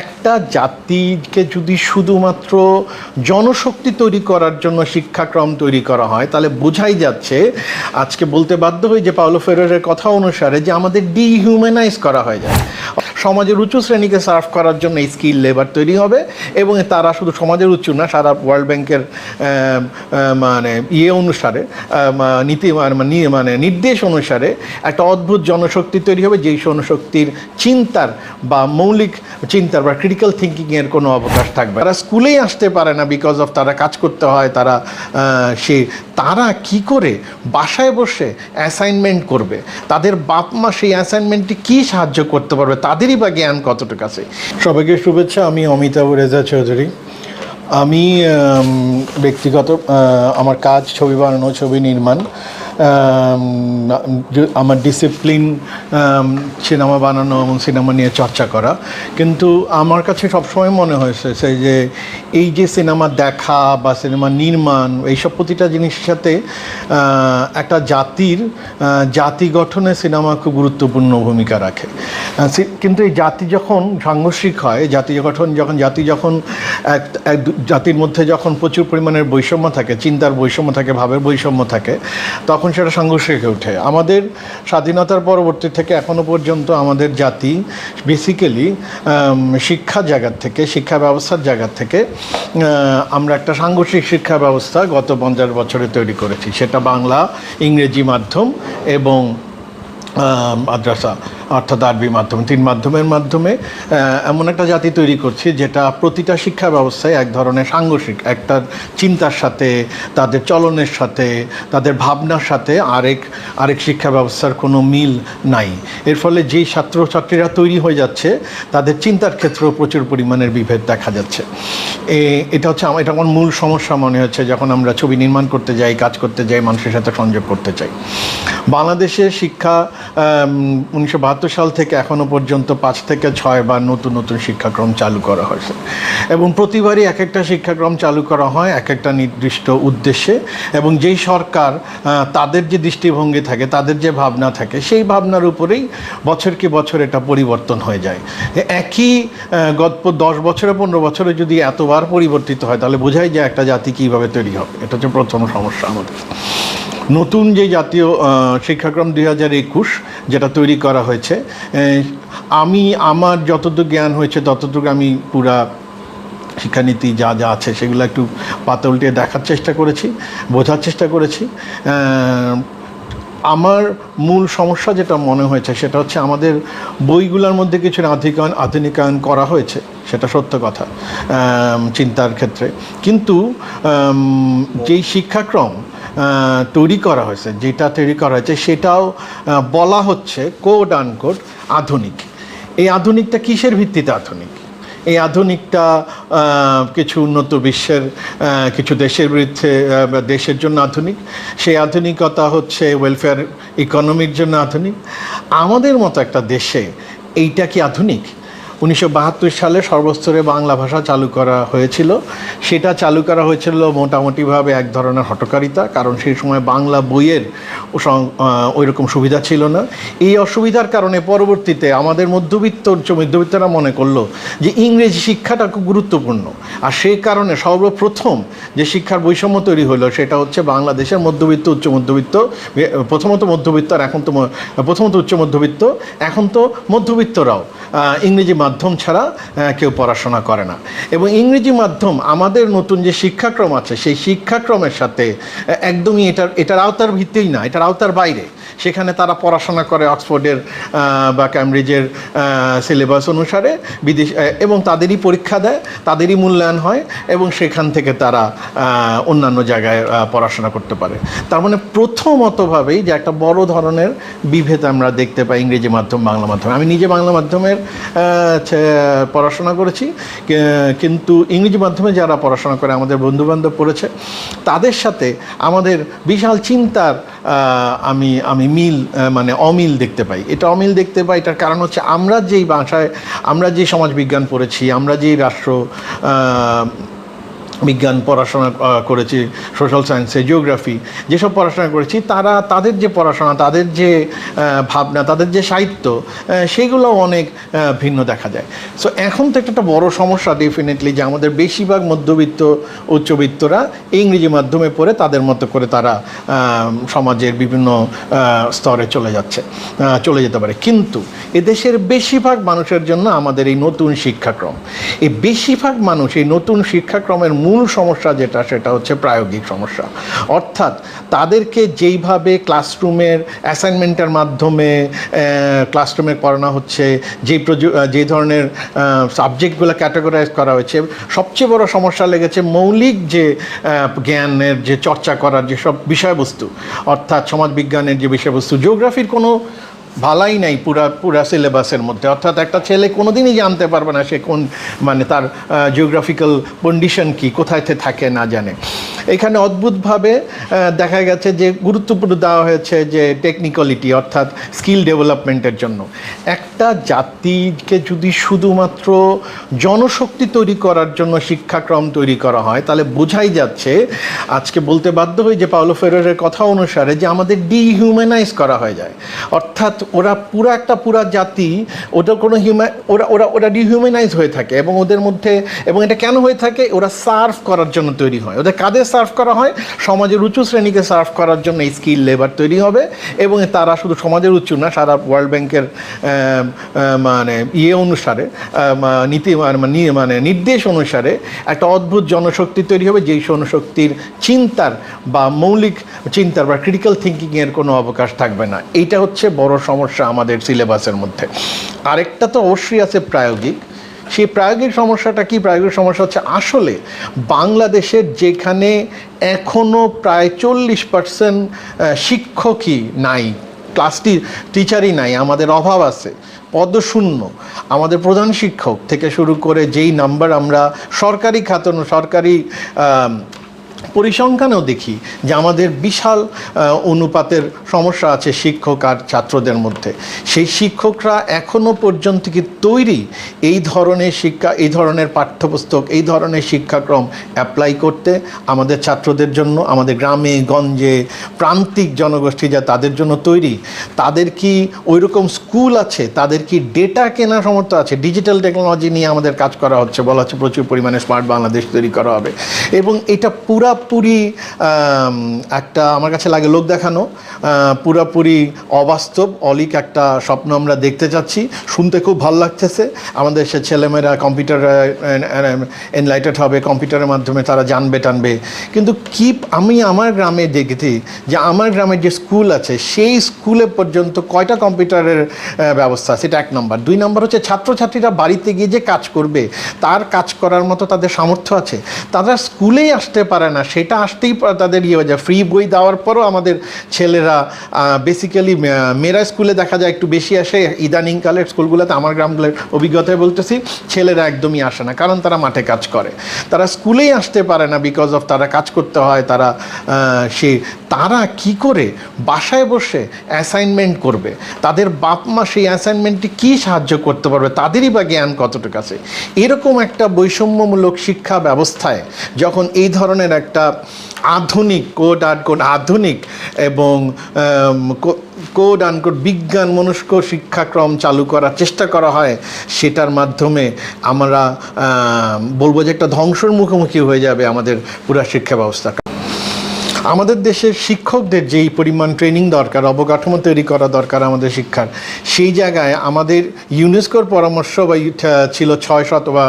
একটা জাতিকে যদি শুধুমাত্র জনশক্তি তৈরি করার জন্য শিক্ষাক্রম তৈরি করা হয়, তাহলে বোঝাই যাচ্ছে, আজকে বলতে বাধ্য হই যে পাওলো ফেরের কথা অনুসারে যে আমাদের ডিহিউম্যানাইজ করা হয়ে যায়। সমাজের উঁচু শ্রেণীকে সার্ভ করার জন্য স্কিল লেবার তৈরি হবে এবং তারা শুধু সমাজের উচ্চ না, সারা ওয়ার্ল্ড ব্যাংকের মানে ইয়ে অনুসারে নীতি মানে মানে নির্দেশ অনুসারে একটা অদ্ভুত জনশক্তি তৈরি হবে, যেই জনশক্তির চিন্তার বা মৌলিক চিন্তার বা ক্রিটিক্যাল থিঙ্কিংয়ের কোনো অবকাশ থাকবে তারা স্কুলেই আসতে পারে না বিকজ অফ তারা কাজ করতে হয়, তারা সে, তারা কি করে বাসায় বসে অ্যাসাইনমেন্ট করবে? তাদের বাপ মা সেই অ্যাসাইনমেন্টটি কী সাহায্য করতে পারবে? তাদেরই বা জ্ঞান কতটুকু আছে? সবাইকে শুভেচ্ছা, আমি অমিতাভ রেজা চৌধুরী। আমি ব্যক্তিগত আমার কাজ, ছবি বানানো, ছবি নির্মাণ আমার ডিসিপ্লিন সিনেমা বানানো এবং সিনেমা নিয়ে চর্চা করা। কিন্তু আমার কাছে সবসময় মনে হয়েছে সেই যে এই যে সিনেমা দেখা বা সিনেমা নির্মাণ, এইসব প্রতিটা জিনিসের সাথে একটা জাতির জাতি গঠনে সিনেমা খুব গুরুত্বপূর্ণ ভূমিকা রাখে। কিন্তু এই জাতি যখন সাংঘর্ষিক হয়, জাতি গঠন যখন জাতি যখন এক জাতির মধ্যে যখন প্রচুর পরিমাণের বৈষম্য থাকে, চিন্তার বৈষম্য থাকে, ভাবের বৈষম্য থাকে, তখন সেটা সংঘর্ষে ওঠে। আমাদের স্বাধীনতার পরবর্তী থেকে এখনও পর্যন্ত আমাদের জাতি বেসিক্যালি শিক্ষা জায়গার থেকে, শিক্ষা ব্যবস্থার জায়গার থেকে আমরা একটা সাংঘর্ষিক শিক্ষা ব্যবস্থা গত পঞ্চাশ বছরে তৈরি করেছি। সেটা বাংলা, ইংরেজি মাধ্যম এবং মাদ্রাসা। অর্থাৎ আরবি মাধ্যম, তিন মাধ্যমের মাধ্যমে এমন একটা জাতি তৈরি করছি যেটা প্রতিটা শিক্ষা ব্যবস্থায় এক ধরনের সাংঘর্ষিক, একটা চিন্তার সাথে, তাদের চলনের সাথে, তাদের ভাবনার সাথে আরেক আরেক শিক্ষা ব্যবস্থার কোনো মিল নাই। এর ফলে যেই ছাত্রছাত্রীরা তৈরি হয়ে যাচ্ছে, তাদের চিন্তার ক্ষেত্রেও প্রচুর পরিমাণের বিভেদ দেখা যাচ্ছে। এটা হচ্ছে আমার, এটা আমার মূল সমস্যা মনে হচ্ছে যখন আমরা ছবি নির্মাণ করতে যাই, কাজ করতে যাই, মানুষের সাথে সংযোগ করতে চাই। বাংলাদেশের শিক্ষা উনিশশো বাহাত্তর সাল থেকে এখনও পর্যন্ত পাঁচ থেকে ছয় বার নতুন নতুন শিক্ষাক্রম চালু করা হয়েছে। এবং প্রতিবারই এক একটা শিক্ষাক্রম চালু করা হয় এক একটা নির্দিষ্ট উদ্দেশ্যে। এবং যেই সরকার তাদের যে দৃষ্টিভঙ্গি থাকে, তাদের যে ভাবনা থাকে, সেই ভাবনার উপরেই বছর কি বছর এটা পরিবর্তন হয়ে যায়। একই গত দশ বছরে, পনেরো বছরে যদি এতবার পরিবর্তিত হয়, তাহলে বোঝাই যায় একটা জাতি কীভাবে তৈরি হবে। এটা হচ্ছে প্রথম সমস্যা আমাদের। নতুন যে জাতীয় শিক্ষাক্রম দুই হাজার একুশ যেটা তৈরি করা হয়েছে আমি আমার যতটুকু জ্ঞান হয়েছে, ততটুকু আমি পুরা শিক্ষানীতি যা যা আছে সেগুলো একটু পাতা উল্টিয়ে দেখার চেষ্টা করেছি, বোঝার চেষ্টা করেছি। আমার মূল সমস্যা যেটা মনে হয়েছে সেটা হচ্ছে আমাদের বইগুলোর মধ্যে কিছু আধুনিকায়ন আধুনিকায়ন করা হয়েছে, সেটা সত্য কথা চিন্তার ক্ষেত্রে। কিন্তু যেই শিক্ষাক্রম তৈরি করা হয়েছে, যেটা তৈরি করা হয়েছে, সেটাও বলা হচ্ছে কোড আনকোড আধুনিক। এই আধুনিকটা কিসের ভিত্তিতে আধুনিক? এই আধুনিকটা কিছু উন্নত বিশ্বের কিছু দেশের বিরুদ্ধে দেশের জন্য আধুনিক। সেই আধুনিকতা হচ্ছে ওয়েলফেয়ার ইকোনমির জন্য আধুনিক। আমাদের মতো একটা দেশে এইটা কি আধুনিক? উনিশশো বাহাত্তর সালে সর্বস্তরে বাংলা ভাষা চালু করা হয়েছিল। সেটা চালু করা হয়েছিল মোটামুটিভাবে এক ধরনের হটকারিতা, কারণ সেই সময় বাংলা বইয়ের ওই রকম সুবিধা ছিল না। এই অসুবিধার কারণে পরবর্তীতে আমাদের মধ্যবিত্ত উচ্চ মধ্যবিত্তরা মনে করল যে ইংরেজি শিক্ষাটা খুব গুরুত্বপূর্ণ। আর সেই কারণে সর্বপ্রথম যে শিক্ষার বৈষম্য তৈরি হলো সেটা হচ্ছে বাংলাদেশের মধ্যবিত্ত, উচ্চ মধ্যবিত্ত প্রথমত মধ্যবিত্ত আর এখন তো প্রথমত উচ্চ মধ্যবিত্ত, এখন তো মধ্যবিত্তরাও ইংরেজি মাধ্যম ছাড়া কেউ পড়াশোনা করে না। এবং ইংরেজি মাধ্যম, আমাদের নতুন যে শিক্ষাক্রম আছে, সেই শিক্ষাক্রমের সাথে একদমই এটার এটার আওতার ভিত্তিই না, এটার আওতার বাইরে। সেখানে তারা পড়াশোনা করে অক্সফোর্ডের বা ক্যামব্রিজের সিলেবাস অনুসারে বিদেশ এবং তাদেরই পরীক্ষা দেয়, তাদেরই মূল্যায়ন হয় এবং সেখান থেকে তারা অন্যান্য জায়গায় পড়াশোনা করতে পারে। তার মানে প্রথমতভাবেই যে একটা বড় ধরনের বিভেদ আমরা দেখতে পাই ইংরেজি মাধ্যম, বাংলা মাধ্যম। আমি নিজে বাংলা মাধ্যমের পড়াশোনা করেছি কিন্তু ইংরেজি মাধ্যমে যারা পড়াশোনা করে আমাদের বন্ধুবান্ধব পড়েছে, তাদের সাথে আমাদের বিশাল চিন্তার আমি আমি মিল মানে অমিল দেখতে পাই। এটা অমিল দেখতে পাই, এটার কারণ হচ্ছে আমরা যেই ভাষায়, আমরা যে সমাজবিজ্ঞান পড়েছি, আমরা যেই রাষ্ট্র বিজ্ঞান পড়াশোনা করেছি সোশ্যাল সায়েন্সে জিওগ্রাফি যেসব পড়াশোনা করেছি, তারা তাদের যে পড়াশোনা, তাদের যে ভাবনা, তাদের যে সাহিত্য সেগুলো অনেক ভিন্ন দেখা যায়। সো এখন তো একটা বড় সমস্যা ডেফিনেটলি যে আমাদের বেশিরভাগ মধ্যবিত্ত, উচ্চবিত্তরা ইংরেজি মাধ্যমে পড়ে তাদের মতো করে তারা সমাজের বিভিন্ন স্তরে চলে যাচ্ছে চলে যেতে পারে। কিন্তু এদেশের বেশিরভাগ মানুষের জন্য আমাদের এই নতুন শিক্ষাক্রম, এই বেশিরভাগ মানুষ এই নতুন শিক্ষাক্রমের মূল সমস্যা যেটা, সেটা হচ্ছে প্রায়োগিক সমস্যা। অর্থাৎ তাদেরকে যেইভাবে ক্লাসরুমের অ্যাসাইনমেন্টের মাধ্যমে ক্লাসরুমে পড়ানো হচ্ছে, যেই যেই ধরনের সাবজেক্টগুলো ক্যাটাগরাইজ করা হয়েছে, সবচেয়ে বড় সমস্যা লেগেছে মৌলিক যে জ্ঞানের যে চর্চা করার যেসব বিষয়বস্তু, অর্থাৎ সমাজবিজ্ঞানের যে বিষয়বস্তু, জিওগ্রাফির কোনো ভালাই নাই পুরা পুরা সিলেবাসের মধ্যে। অর্থাৎ একটা ছেলে কোনোদিনই জানতে পারবে না সে কোন মানে তার জিওগ্রাফিক্যাল কন্ডিশন কি, কোথায় থে- থাকে না জানে। এখানে অদ্ভুতভাবে দেখা গেছে যে গুরুত্বপূর্ণ দেওয়া হয়েছে যে টেকনিক্যালিটি অর্থাৎ স্কিল ডেভেলপমেন্টের জন্য। একটা জাতিকে যদি শুধুমাত্র জনশক্তি তৈরি করার জন্য শিক্ষাক্রম তৈরি করা হয়, তাহলে বোঝাই যাচ্ছে, আজকে বলতে বাধ্য হই যে পাওলো ফেরারের কথা অনুসারে যে আমাদের ডিহিউম্যানাইজ করা হয়ে যায়। অর্থাৎ ওরা পুরো একটা পুরা জাতি ওটা কোনো হিউম্যান ওরা ওরা ওরা ডিহিউম্যানাইজ হয়ে থাকে এবং ওদের মধ্যে, এবং এটা কেন হয়ে থাকে? ওরা সার্ভ করার জন্য তৈরি হয়। ওদের কাদের সার্ভ করা হয়? সমাজের উঁচু শ্রেণীকে সার্ভ করার জন্য এই স্কিল লেবার তৈরি হবে এবং তারা শুধু সমাজের উঁচু না, সারা ওয়ার্ল্ড ব্যাংকের মানে ইয়ে অনুসারে নীতি মানে মানে নির্দেশ অনুসারে একটা অদ্ভুত জনশক্তি তৈরি হবে, যেই জনশক্তির চিন্তার বা মৌলিক চিন্তার বা ক্রিটিক্যাল থিঙ্কিংয়ের কোনো অবকাশ থাকবে না। এইটা হচ্ছে বড় সমস্যা আমাদের সিলেবাসের মধ্যে। আরেকটা তো অবশ্যই আছে প্রায়োগিক। সেই প্রায়োগিক সমস্যাটা কি? প্রায়োগিক সমস্যা হচ্ছে আসলে বাংলাদেশের যেখানে এখনও প্রায় চল্লিশ পার্সেন্ট শিক্ষকই নাই ক্লাসটি টিচারই নাই, আমাদের অভাব আছে, পদশূন্য। আমাদের প্রধান শিক্ষক থেকে শুরু করে যেই নাম্বার আমরা সরকারি খাতন, সরকারি পরিসংখ্যানেও দেখি যে আমাদের বিশাল অনুপাতের সমস্যা আছে শিক্ষক আর ছাত্রদের মধ্যে। সেই শিক্ষকরা এখনও পর্যন্ত কি তৈরি এই ধরনের শিক্ষা, এই ধরনের পাঠ্যপুস্তক, এই ধরনের শিক্ষাক্রম অ্যাপ্লাই করতে আমাদের ছাত্রদের জন্য, আমাদের গ্রামে, গঞ্জে, প্রান্তিক জনগোষ্ঠী যা তাদের জন্য তৈরি, তাদের কি ওই রকম স্কুল আছে? তাদের কি ডেটা কেনা সমর্থ আছে? ডিজিটাল টেকনোলজি নিয়ে আমাদের কাজ করা হচ্ছে, বলা হচ্ছে প্রচুর পরিমাণে স্মার্ট বাংলাদেশ তৈরি করা হবে। এবং এটা পুরাপুরি একটা আমার কাছে লাগে লোক দেখানো পুরাপুরি অবাস্তব, অলিক একটা স্বপ্ন আমরা দেখতে চাচ্ছি। শুনতে খুব ভালো লাগতেছে। আমাদের সে ছেলেমেয়েরা কম্পিউটার এনলাইটেড হবে, কম্পিউটারের মাধ্যমে তারা জানবে, টানবে। কিন্তু কি আমি আমার গ্রামে দেখেছি যে আমার গ্রামের যে স্কুল আছে, সেই স্কুলে পর্যন্ত কয়টা কম্পিউটারের ব্যবস্থা সেটা এক নম্বর। দুই নম্বর হচ্ছে ছাত্রছাত্রীরা বাড়িতে গিয়ে যে কাজ করবে, তার কাজ করার মতো তাদের সামর্থ্য আছে। তারা স্কুলেই আসতে পারে না। সেটা আসতেই তাদের ইয়ে হয়ে যায়। ফ্রি বই দেওয়ার পরও আমাদের ছেলেরা বেসিক্যালি মেয়েরা স্কুলে দেখা যায় একটু বেশি আসে। ইদানিংকালের স্কুলগুলোতে আমার গ্রামগুলোর অভিজ্ঞতায় বলতেছি, ছেলেরা একদমই আসে না, কারণ তারা মাঠে কাজ করে। তারা স্কুলেই আসতে পারে না বিকজ অফ তারা কাজ করতে হয়, তারা সে, তারা কি করে? বাসায় বসে অ্যাসাইনমেন্ট করবে। তাদের বাপ মা সেই অ্যাসাইনমেন্টটি কী সাহায্য করতে পারবে? তাদেরই বা জ্ঞান কতটুকু আছে? এরকম একটা বৈষম্যমূলক শিক্ষা ব্যবস্থায় যখন এই ধরনের একটা আধুনিক কোড আনকোড আধুনিক এবং কোড আনকোড বিজ্ঞান মনস্ক শিক্ষাক্রম চালু করার চেষ্টা করা হয়, সেটার মাধ্যমে আমরা বলব যে একটা ধ্বংসর মুখোমুখি হয়ে যাবে আমাদের পুরা শিক্ষা ব্যবস্থা। আমাদের দেশের শিক্ষকদের যেই পরিমাণ ট্রেনিং দরকার, অবকাঠামো তৈরি করা দরকার আমাদের শিক্ষার, সেই জায়গায় আমাদের ইউনেস্কোর পরামর্শ বা ছিল ছয় শত, বা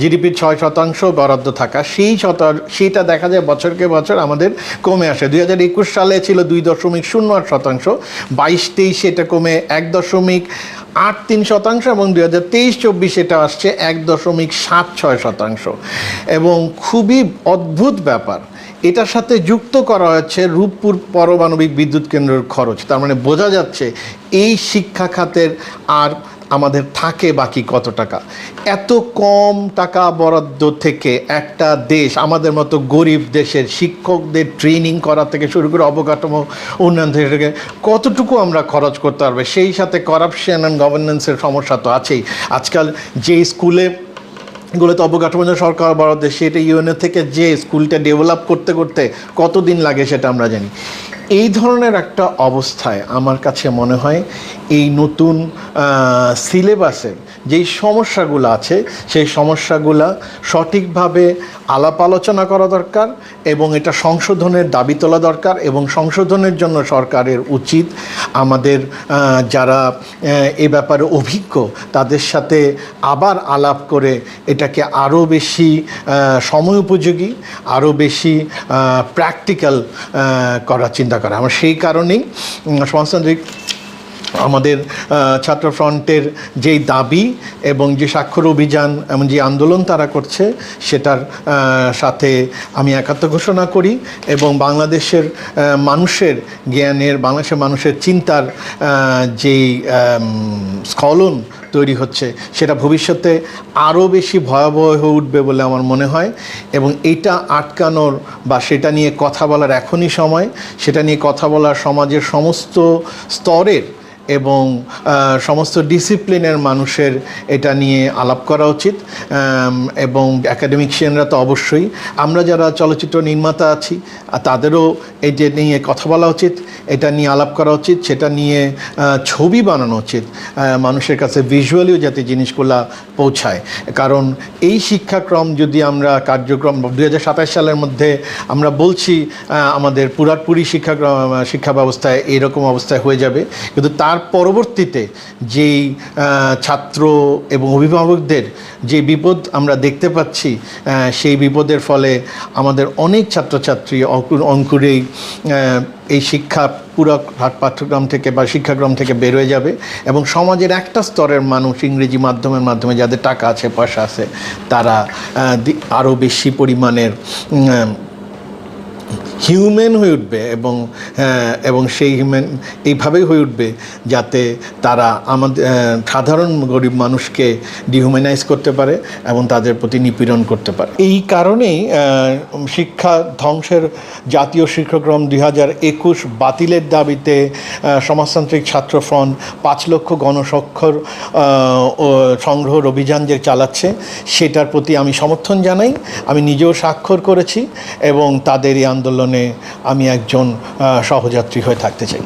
জিডিপির ছয় শতাংশ বরাদ্দ থাকা, সেই শত, সেইটা দেখা যায় বছরকে বছর আমাদের কমে আসে। দুই হাজার একুশ সালে ছিল দুই দশমিক শূন্য আট শতাংশ, বাইশ তেইশে এটা কমে এক দশমিক আট তিন শতাংশ এবং দুই হাজার তেইশ চব্বিশ এটা আসছে এক দশমিক সাত ছয় শতাংশ। এবং খুবই অদ্ভুত ব্যাপার এটার সাথে যুক্ত করা হচ্ছে রূপপুর পারমাণবিক বিদ্যুৎ কেন্দ্রের খরচ। তার মানে বোঝা যাচ্ছে এই শিক্ষা খাতের আর আমাদের থাকে বাকি কত টাকা। এত কম টাকা বরাদ্দ থেকে একটা দেশ, আমাদের মতো গরিব দেশের শিক্ষকদের ট্রেনিং করা থেকে শুরু করে অবকাঠামো উন্নয়ন থেকে কতটুকু আমরা খরচ করতে পারবে? সেই সাথে করাপশন অ্যান্ড গভর্নেন্সের সমস্যা তো আছেই। আজকাল যে স্কুলে এগুলোতে অবকাঠামো সরকার বরাদ্দ সেটা ইউএনও থেকে যে স্কুলটা ডেভেলপ করতে করতে কতদিন লাগে সেটা আমরা জানি। এই ধরনের একটা অবস্থায় আমার কাছে মনে হয় এই নতুন সিলেবাসের যেই সমস্যাগুলো আছে, সেই সমস্যাগুলা সঠিকভাবে আলাপ আলোচনা করা দরকার এবং এটা সংশোধনের দাবি তোলা দরকার এবং সংশোধনের জন্য সরকারের উচিত আমাদের যারা এ ব্যাপারে অভিজ্ঞ তাদের সাথে আবার আলাপ করে এটাকে আরও বেশি সময় উপযোগী আরও বেশি প্র্যাকটিক্যাল করার চিন্তা করা। আমার সেই কারণেই সমাজতান্ত্রিক আমাদের ছাত্র ফ্রন্টের যেই দাবি এবং যে স্বাক্ষর অভিযান এবং যে আন্দোলন তারা করছে, সেটার সাথে আমি একাত্ম ঘোষণা করি এবং বাংলাদেশের মানুষের জ্ঞানের, বাংলাদেশের মানুষের চিন্তার যেই স্খলন তৈরি হচ্ছে, সেটা ভবিষ্যতে আরও বেশি ভয়াবহ হয়ে উঠবে বলে আমার মনে হয় এবং এটা আটকানোর বা সেটা নিয়ে কথা বলার এখনই সময়, সেটা নিয়ে কথা বলার সমাজের সমস্ত স্তরের এবং সমস্ত ডিসিপ্লিনের মানুষের এটা নিয়ে আলাপ করা উচিত। এবং অ্যাকাডেমিকশিয়ানরা তো অবশ্যই। আমরা যারা চলচ্চিত্র নির্মাতা আছি তাদেরও এই যে নিয়ে কথা বলা উচিত, এটা নিয়ে আলাপ করা উচিত, সেটা নিয়ে ছবি বানানো উচিত মানুষের কাছে ভিজুয়ালিও যাতে জিনিসগুলা পৌঁছায়। কারণ এই শিক্ষাক্রম যদি আমরা কার্যক্রম দু হাজার সাতাশ সালের মধ্যে আমরা বলছি আমাদের পুরাপুরি শিক্ষাক্রম, শিক্ষা ব্যবস্থায় এইরকম অবস্থায় হয়ে যাবে। কিন্তু তার পরবর্তীতে যেই ছাত্র এবং অভিভাবকদের যে বিপদ আমরা দেখতে পাচ্ছি সেই বিপদের ফলে আমাদের অনেক ছাত্রছাত্রী অঙ্কুর অঙ্কুরেই এই শিক্ষা পুরো পাঠ্যক্রম থেকে বা শিক্ষাক্রম থেকে বের হয়ে যাবে এবং সমাজের একটা স্তরের মানুষ ইংরেজি মাধ্যমের মাধ্যমে যাদের টাকা আছে, পয়সা আছে, তারা আরও বেশি পরিমাণের হিউম্যান হয়ে উঠবে এবং এবং সেই হিউম্যান এইভাবেই হয়ে উঠবে যাতে তারা আমাদের সাধারণ গরিব মানুষকে ডিহিউম্যানাইজ করতে পারে এবং তাদের প্রতি নিপীড়ন করতে পারে। এই কারণেই শিক্ষা ধ্বংসের জাতীয় শিক্ষাক্রম দুই হাজার একুশ বাতিলের দাবিতে সমাজতান্ত্রিক ছাত্র ফ্রন্ট পাঁচ লক্ষ গণস্বাক্ষর সংগ্রহের অভিযান যে চালাচ্ছে, সেটার প্রতি আমি সমর্থন জানাই। আমি নিজেও স্বাক্ষর করেছি এবং তাদের এই আন্দোলনে আমি একজন সহযাত্রী হয়ে থাকতে চাই।